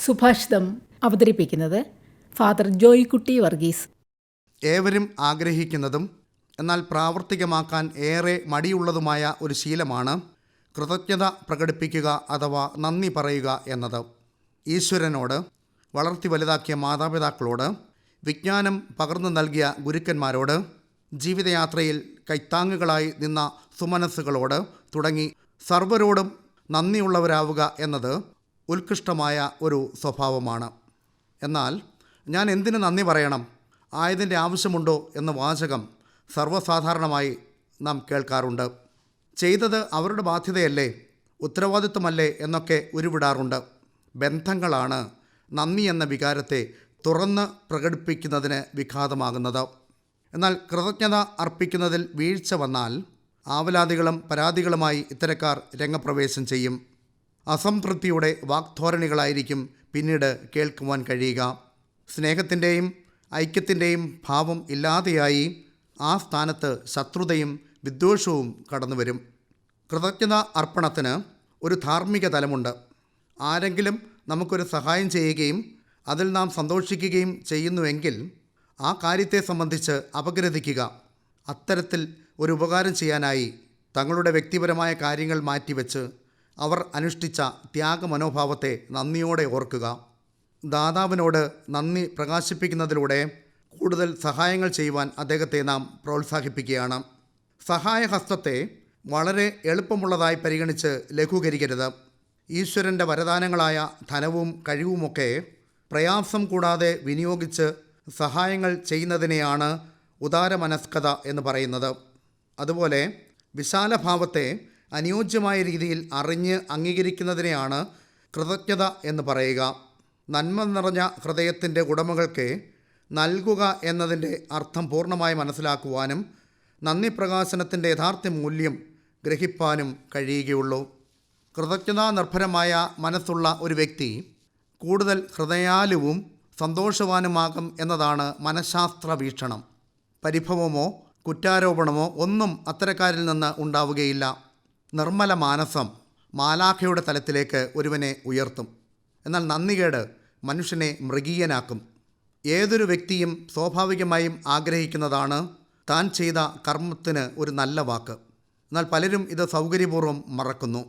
സുഭാഷിതം അവതരിപ്പിക്കുന്നത് ഫാദർ ജോയിക്കുട്ടി വർഗീസ്. ഏവരും ആഗ്രഹിക്കുന്നതും എന്നാൽ പ്രാവർത്തികമാക്കാൻ ഏറെ മടിയുള്ളതുമായ ഒരു ശീലമാണ് കൃതജ്ഞത പ്രകടിപ്പിക്കുക അഥവാ നന്ദി പറയുക എന്നത്. ഈശ്വരനോട് വളർത്തി വലുതാക്കിയ മാതാപിതാക്കളോട് വിജ്ഞാനം പകർന്നു നൽകിയ ഗുരുക്കന്മാരോട് ജീവിതയാത്രയിൽ കൈത്താങ്ങുകളായി നിന്ന സുമനസ്സുകളോട് തുടങ്ങി സർവരോടും നന്ദിയുള്ളവരാവുക എന്നത് ഉത്കൃഷ്ടമായ ഒരു സ്വഭാവമാണ്. എന്നാൽ ഞാൻ എന്തിനു നന്ദി പറയണം? ആയതിന്റെ ആവശ്യമുണ്ടോ എന്ന വാചകം സർവസാധാരണമായി നാം കേൾക്കാറുണ്ട്. ചെയ്തത് അവരുടെ ബാധ്യതയല്ലേ? ഉത്തരവാദിത്വമല്ലേ എന്നൊക്കെ ഉരുവിടാറുണ്ട്. ബന്ധങ്ങളാണ് നന്ദി എന്ന വികാരത്തെ തുറന്ന് പ്രകടിപ്പിക്കുന്നതിന് വിഘാതമാകുന്നത്. എന്നാൽ കൃതജ്ഞത അർപ്പിക്കുന്നതിൽ വീഴ്ച വന്നാൽ ആവലാതികളും പരാതികളുമായി ഇത്തരക്കാർ രംഗപ്രവേശം ചെയ്യും. അസംതൃപ്തിയുടെ വാക്തോരണികളായിരിക്കും പിന്നീട് കേൾക്കുവാൻ കഴിയുക. സ്നേഹത്തിന്റെയും ഐക്യത്തിന്റെയും ഭാവം ഇല്ലാതെയായി ആ സ്ഥാനത്ത് ശത്രുതയും വിദ്വേഷവും കടന്നുവരും. കൃതജ്ഞത അർപ്പണത്തിന് ഒരു ധാർമ്മിക തലമുണ്ട്. ആരെങ്കിലും നമുക്കൊരു സഹായം ചെയ്യുകയും അതിൽ നാം സന്തോഷിക്കുകയും ചെയ്യുന്നുവെങ്കിൽ ആ കാര്യത്തെ സംബന്ധിച്ച് അപഗ്രഥിക്കുക. അത്തരത്തിൽ ഒരു ഉപകാരം ചെയ്യാനായി തങ്ങളുടെ വ്യക്തിപരമായ കാര്യങ്ങൾ മാറ്റിവെച്ച് അവർ അനുഷ്ഠിച്ച ത്യാഗമനോഭാവത്തെ നന്ദിയോടെ ഓർക്കുക. ദാതാവിനോട് നന്ദി പ്രകാശിപ്പിക്കുന്നതിലൂടെ കൂടുതൽ സഹായങ്ങൾ ചെയ്യുവാൻ അദ്ദേഹത്തെ നാം പ്രോത്സാഹിപ്പിക്കുകയാണ്. സഹായഹസ്തത്തെ വളരെ എളുപ്പമുള്ളതായി പരിഗണിച്ച് ലഘൂകരിക്കരുത്. ഈശ്വരന്റെ വരദാനങ്ങളായ ധനവും കഴിവുമൊക്കെ പ്രയാസം കൂടാതെ വിനിയോഗിച്ച് സഹായങ്ങൾ ചെയ്യുന്നതിനെയാണ് ഉദാരമനസ്കത എന്ന് പറയുന്നത്. അതുപോലെ വിശാലഭാവത്തെ അനുയോജ്യമായ രീതിയിൽ അറിഞ്ഞ് അംഗീകരിക്കുന്നതിനെയാണ് കൃതജ്ഞത എന്ന് പറയുക. നന്മ നിറഞ്ഞ ഹൃദയത്തിന്റെ ഉടമകൾക്ക് നൽകുക എന്നതിന്റെ അർത്ഥം പൂർണമായി മനസ്സിലാക്കുവാനും നന്ദി പ്രകാശനത്തിന്റെ യഥാർത്ഥ മൂല്യം ഗ്രഹിപ്പാനും കഴിയുകയുള്ളൂ. കൃതജ്ഞതാ നിർഭരമായ മനസ്സുള്ള ഒരു വ്യക്തി കൂടുതൽ ഹൃദയാലുവും സന്തോഷവാനുമാകും എന്നതാണ് മനഃശാസ്ത്ര വീക്ഷണം. പരിഭവമോ കുറ്റാരോപണമോ ഒന്നും അത്തരക്കാരിൽ നിന്ന് ഉണ്ടാവുകയില്ല. നിർമ്മല മാനസം മാലാഖയുടെ തലത്തിലേക്ക് ഒരുവനെ ഉയർത്തും. എന്നാൽ നന്ദികേട് മനുഷ്യനെ മൃഗീയനാക്കും. ഏതൊരു വ്യക്തിയും സ്വാഭാവികമായും ആഗ്രഹിക്കുന്നതാണ് താൻ ചെയ്ത കർമ്മത്തിന് ഒരു നല്ല വാക്ക്. എന്നാൽ പലരും ഇത് സൗകര്യപൂർവം മറക്കുന്നു.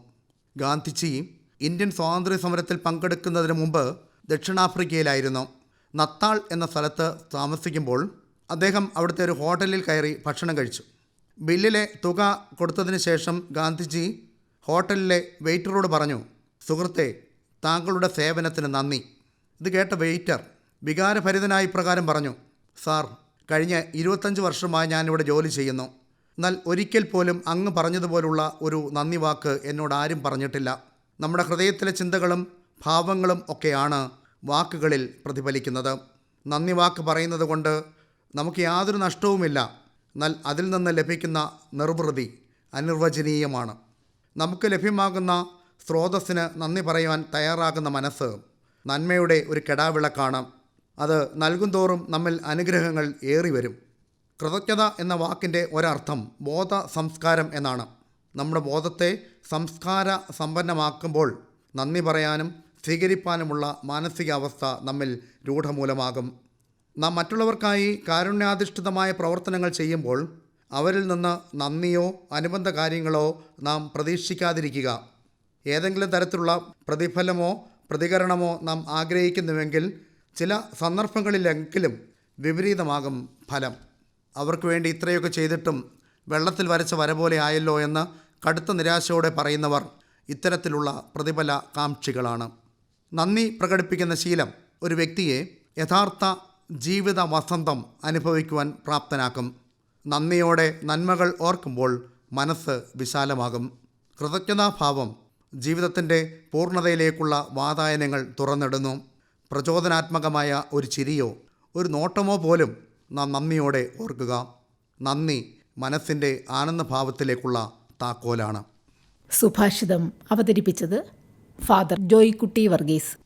ഗാന്ധിജി ഇന്ത്യൻ സ്വാതന്ത്ര്യ സമരത്തിൽ പങ്കെടുക്കുന്നതിന് മുമ്പ് ദക്ഷിണാഫ്രിക്കയിലായിരുന്നു. നത്താൾ എന്ന സ്ഥലത്ത് താമസിക്കുമ്പോൾ അദ്ദേഹം അവിടുത്തെ ഒരു ഹോട്ടലിൽ കയറി ഭക്ഷണം കഴിച്ചു. ബില്ലിലെ തുക കൊടുത്തതിന് ശേഷം ഗാന്ധിജി ഹോട്ടലിലെ വെയിറ്ററോട് പറഞ്ഞു സുഹൃത്തെ താങ്കളുടെ സേവനത്തിന് നന്ദി. ഇത് കേട്ട വെയിറ്റർ വികാരഭരിതനായി പ്രകാരം പറഞ്ഞു സാർ കഴിഞ്ഞ ഇരുപത്തഞ്ച് വർഷമായി ഞാനിവിടെ ജോലി ചെയ്യുന്നു. എന്നാൽ ഒരിക്കൽ പോലും അങ്ങ് പറഞ്ഞതുപോലുള്ള ഒരു നന്ദി വാക്ക് എന്നോട് ആരും പറഞ്ഞിട്ടില്ല. നമ്മുടെ ഹൃദയത്തിലെ ചിന്തകളും ഭാവങ്ങളും ഒക്കെയാണ് വാക്കുകളിൽ പ്രതിഫലിക്കുന്നത്. നന്ദി വാക്ക് പറയുന്നത് കൊണ്ട് നമുക്ക് യാതൊരു നഷ്ടവുമില്ല. എന്നാൽ അതിൽ നിന്ന് ലഭിക്കുന്ന നിർവൃതി അനിർവചനീയമാണ്. നമുക്ക് ലഭ്യമാകുന്ന സ്രോതസ്സിന് നന്ദി പറയുവാൻ തയ്യാറാകുന്ന മനസ്സ് നന്മയുടെ ഒരു കെടാവിളക്കാണ്. അത് നൽകുന്തോറും നമ്മിൽ അനുഗ്രഹങ്ങൾ ഏറി വരും കൃതജ്ഞത എന്ന വാക്കിന്റെ ഒരർത്ഥം ബോധ സംസ്കാരം എന്നാണ്. നമ്മുടെ ബോധത്തെ സംസ്കാര സമ്പന്നമാക്കുമ്പോൾ നന്ദി പറയാനും സ്വീകരിപ്പാനുമുള്ള മാനസികാവസ്ഥ നമ്മിൽ രൂഢമൂലമാകും. നാം മറ്റുള്ളവർക്കായി കാരുണ്യാധിഷ്ഠിതമായ പ്രവർത്തനങ്ങൾ ചെയ്യുമ്പോൾ അവരിൽ നിന്ന് നന്ദിയോ അനുബന്ധ കാര്യങ്ങളോ നാം പ്രതീക്ഷിക്കാതിരിക്കുക. ഏതെങ്കിലും തരത്തിലുള്ള പ്രതിഫലമോ പ്രതികരണമോ നാം ആഗ്രഹിക്കുന്നുവെങ്കിൽ ചില സന്ദർഭങ്ങളിലെങ്കിലും വിപരീതമാകും ഫലം. അവർക്ക് വേണ്ടി ഇത്രയൊക്കെ ചെയ്തിട്ടും വെള്ളത്തിൽ വരച്ച വര പോലെ ആയല്ലോ എന്ന് കടുത്ത നിരാശയോടെ പറയുന്നവർ ഇത്തരത്തിലുള്ള പ്രതിഫല കാംക്ഷികളാണ്. നന്ദി പ്രകടിപ്പിക്കുന്ന ശീലം ഒരു വ്യക്തിയെ യഥാർത്ഥ ജീവിത വസന്തം അനുഭവിക്കുവാൻ പ്രാപ്തനാക്കും. നന്ദിയോടെ നന്മകൾ ഓർക്കുമ്പോൾ മനസ്സ് വിശാലമാകും. കൃതജ്ഞതാഭാവം ജീവിതത്തിന്റെ പൂർണതയിലേക്കുള്ള വാതായനങ്ങൾ തുറന്നിടുന്നു. പ്രചോദനാത്മകമായ ഒരു ചിരിയോ ഒരു നോട്ടമോ പോലും നാം നന്ദിയോടെ ഓർക്കുക. നന്ദി മനസ്സിന്റെ ആനന്ദഭാവത്തിലേക്കുള്ള താക്കോലാണ്. സുഭാഷിതം അവതരിപ്പിച്ചത് ഫാദർ ജോയിക്കുട്ടി വർഗീസ്.